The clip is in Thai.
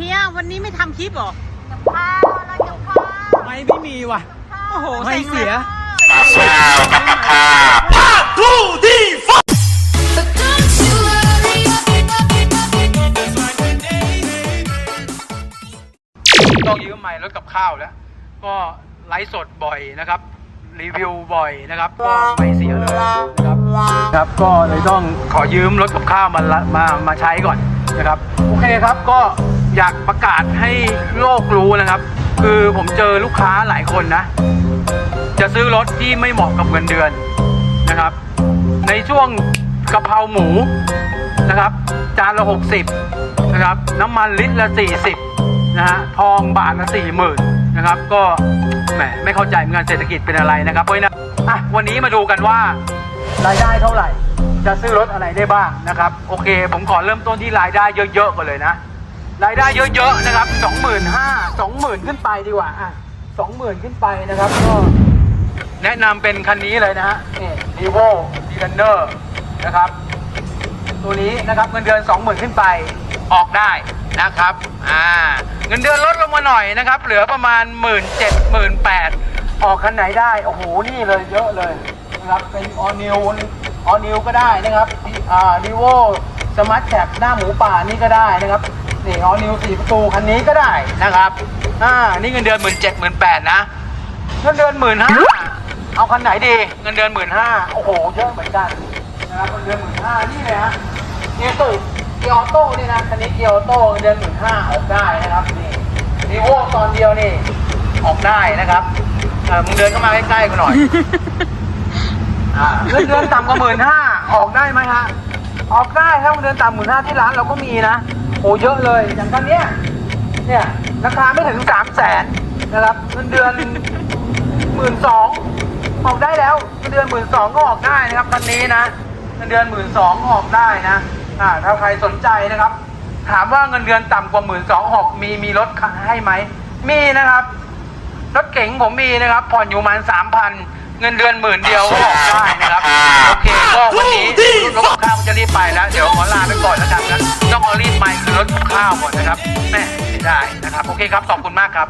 เฮียวันนี้ไม่ทำคลิปเหรอข้าวเราจะข้าวไม่ไม่มีว่ะ โอ้โหไม่เสียต้องยืมไมค์รถกับข้าวแล้ว ก็ไลฟ์สดบ่อยนะครับ รีวิวบ่อยนะครับ ก็ไม่เสียเลยนะครับครับ ก็เลยต้องขอยืมรถกับข้าวมาละมามาใช้ก่อนนะครับ โอเคครับก็ อยากประกาศให้โลกรู้นะครับ คือผมเจอลูกค้าหลายคนนะ จะซื้อรถที่ไม่เหมาะกับเงินเดือนนะครับ ในช่วงกะเพราหมูนะครับ จานละ 60นะครับ น้ำมันลิตรละ 40นะฮะทองบาทละ40,000นะครับ ก็แหมไม่เข้าใจเหมือนเศรษฐกิจเป็นอะไรนะครับเพราะฉะนั้นอะวันนี้มาดูกันว่ารายได้เท่าไหร่ จะซื้อรถอะไรได้บ้างนะครับ โอเค ผมขอเริ่มต้นที่รายได้เยอะๆก่อนเลยนะ รายได้เยอะๆนะครับสองหมื่นห้าสองหมื่นขึ้นไปดีกว่าอะสองหมื่นขึ้นไปนะครับก็แนะนำเป็นคันนี้เลยนะฮะนี่ e v o d e l a n e r นะครับ ตัวนี้นะครับเงินเดือน20,000ขึ้นไปออกได้นะครับ อ่า เงินเดือนลดลงมาหน่อยนะครับ เหลือประมาณ 1 7 0 0 0 18ออกคันไหนได้ โอ้โห นี่เลยเยอะเลยนะครับ เป็น all new all new ก็ได้นะครับ อ่า r e v o Smart Cab หน้าหมูป่านี่ก็ได้นะครับ นี่ all new 4ประตูคันนี้ก็ได้นะครับ อ่า นี่เงินเดือน1 7 0 0 0 18นะ เงินเดือนหมื่นห้าเอาคันไหนดี เงินเดือนหมื่นห้าโอ้โห เยอะเหมือนกันนะครับ เงินเดือนหมื่นห้านี่เลยฮะเกียร์สูบเกียร์ออโต้นี่นะคันนี้เกียร์ออโต้เงินเดือนหมื่นห้าออกได้นะครับ นี่รีโวตอนเดียวนี่ ออกได้นะครับ เออมึงเดินเข้ามาใกล้ๆกูหน่อย อ่า เงินเดือนต่ำกว่าหมื่นห้าออกได้ไหมฮะ ออกได้ถ้าเงินเดือนต่ำหมื่นห้าที่ร้านเราก็มีนะ โอ้เยอะเลยอย่างคันเนี้ยเนี่ยราคาไม่ถึงสามแสนนะครับเงินเดือนหมื่นสองออกได้แล้วเงินเดือนหมื่นสองก็ออกได้นะครับคันนี้นะเงินเดือนหมื่นสองออกได้นะอ่าถ้าใครสนใจนะครับ ถามว่าเงินเดือนต่ำกว่าหมื่นสองออกมีมีรถให้ไหมมีนะครับรถเก๋งผมมีนะครับผ่อนอยู่ประมาณสามพันเงินเดือนหมื่นเดียวก็ออกได้นะครับโอเคก็วันนี้ ไปแล้วเดี๋ยวขอลาไปก่อนแล้วกันนะต้องเอารีบไปคือรถข้าวก่อนนะครับแม่เสียดายนะครับ โอเคครับ ขอบคุณมากครับ